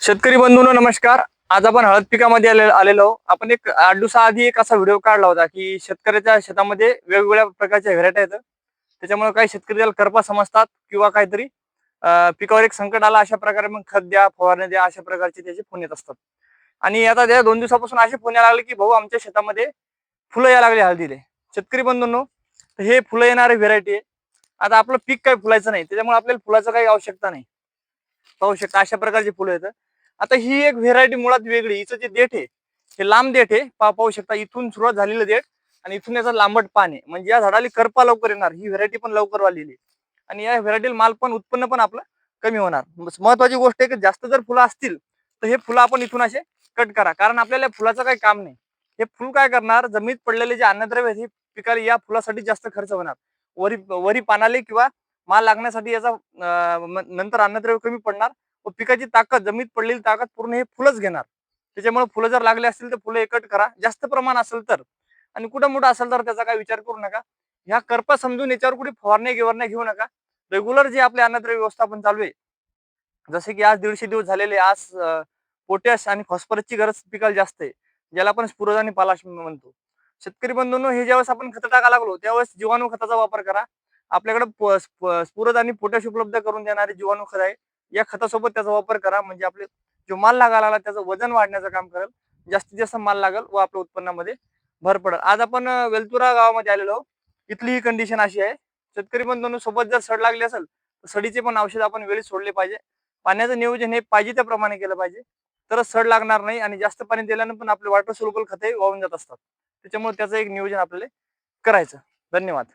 शेतकरी बंधूंनो नमस्कार. आज आपण हळद पिकामध्ये आले आलेलो आपण एक आठ दिवसाआधी एक असा व्हिडिओ काढला होता की शेतकऱ्याच्या शेतामध्ये वेगवेगळ्या प्रकारच्या व्हेरायटी आहेत. त्याच्यामुळे काही शेतकरी त्याला करपा समजतात किंवा काहीतरी पिकावर एक संकट आला अशा प्रकारे मग खत द्या फवारणी द्या अशा प्रकारचे त्याचे फोन येत असतात. आणि आता त्या दोन दिवसापासून असे फोन यायला लागले की भाऊ आमच्या शेतामध्ये फुलं यायला लागले हळदीले. शेतकरी बंधूंनो हे फुलं येणारे व्हेरायटी आहे. आता आपलं पीक काही फुलायचं नाही. त्याच्यामुळे आपल्याला फुलाचं काही आवश्यकता नाही. पाहू शकता अशा प्रकारची फुलं येतं. आता ही एक व्हेरायटी मुळात वेगळी हिचं जे देठ आहे हे लांब देठ आहे. पा पाहू शकता इथून सुरुवात झालेलं देठ आणि इथून याचा लांबट पान आहे. म्हणजे या झाडाला करपा लवकर येणार ही व्हेरायटी पण लवकर वाढलेली आहे. आणि या व्हेरायटीला माल पण उत्पन्न पण आपलं कमी होणार. महत्वाची गोष्ट आहे की जास्त जर फुलं असतील तर हे फुलं आपण इथून असे कट करा. कारण आपल्याला या फुलाचं काही काम नाही. हे फुल काय करणार जमिनीत पडलेले जे अन्नद्रव्य आहेत हे पिकाला या फुलासाठी जास्त खर्च होणार. वरी वरी पानाले किंवा माल लागण्यासाठी याचा नंतर अन्नद्रव्य कमी पडणार. पिकाची ताकद जमिनीत पडलेली ताकद पूर्ण हे फुलंच घेणार. त्याच्यामुळे फुलं जर लागले असतील तर फुलं एकट करा. जास्त प्रमाण असेल तर. आणि कुठं मोठं असेल तर त्याचा काही विचार करू नका. ह्या करपा समजून याच्यावर कुठे फवारणी गिवारण्या घेऊ नका. रेग्युलर जे आपले अन्नद्रव्य व्यवस्थापन चालू आहे जसे की आज दीडशे दिवस झालेले आज पोटॅश आणि फॉस्फरसची गरज पिकाला जास्त आहे ज्याला आपण स्फुरद आणि पालाश म्हणतो. शेतकरी बंधूंनो हे ज्यावेळेस आपण खत टाका लागलो त्यावेळेस जीवाणू खताचा वापर करा. आपल्याकडे प- आणि पोटॅश उपलब्ध करून देणारे जीवाणू खत आहे. या खतासोबत त्याचा वापर करा. म्हणजे आपले जो माल लागायला लागला त्याचं वजन वाढण्याचं काम करेल. जास्तीत जास्त माल लागेल व आपल्या उत्पन्नामध्ये भर पडेल. आज आपण वेलतुरा गावामध्ये आलेलो आहोत. इथली ही कंडिशन अशी आहे. शेतकरी बंधूंनो सोबत जर सड लागली असेल तर सडीचे पण औषध आपण वेळी सोडले पाहिजे. पाण्याचं नियोजन हे पाहिजे त्याप्रमाणे केलं पाहिजे. तरच सड लागणार नाही आणि जास्त पाणी दिल्यानं पण आपले वॉटर सोलबल खते वाहून जात असतात. त्याच्यामुळे त्याचं एक नियोजन आपल्याला करायचं. धन्यवाद.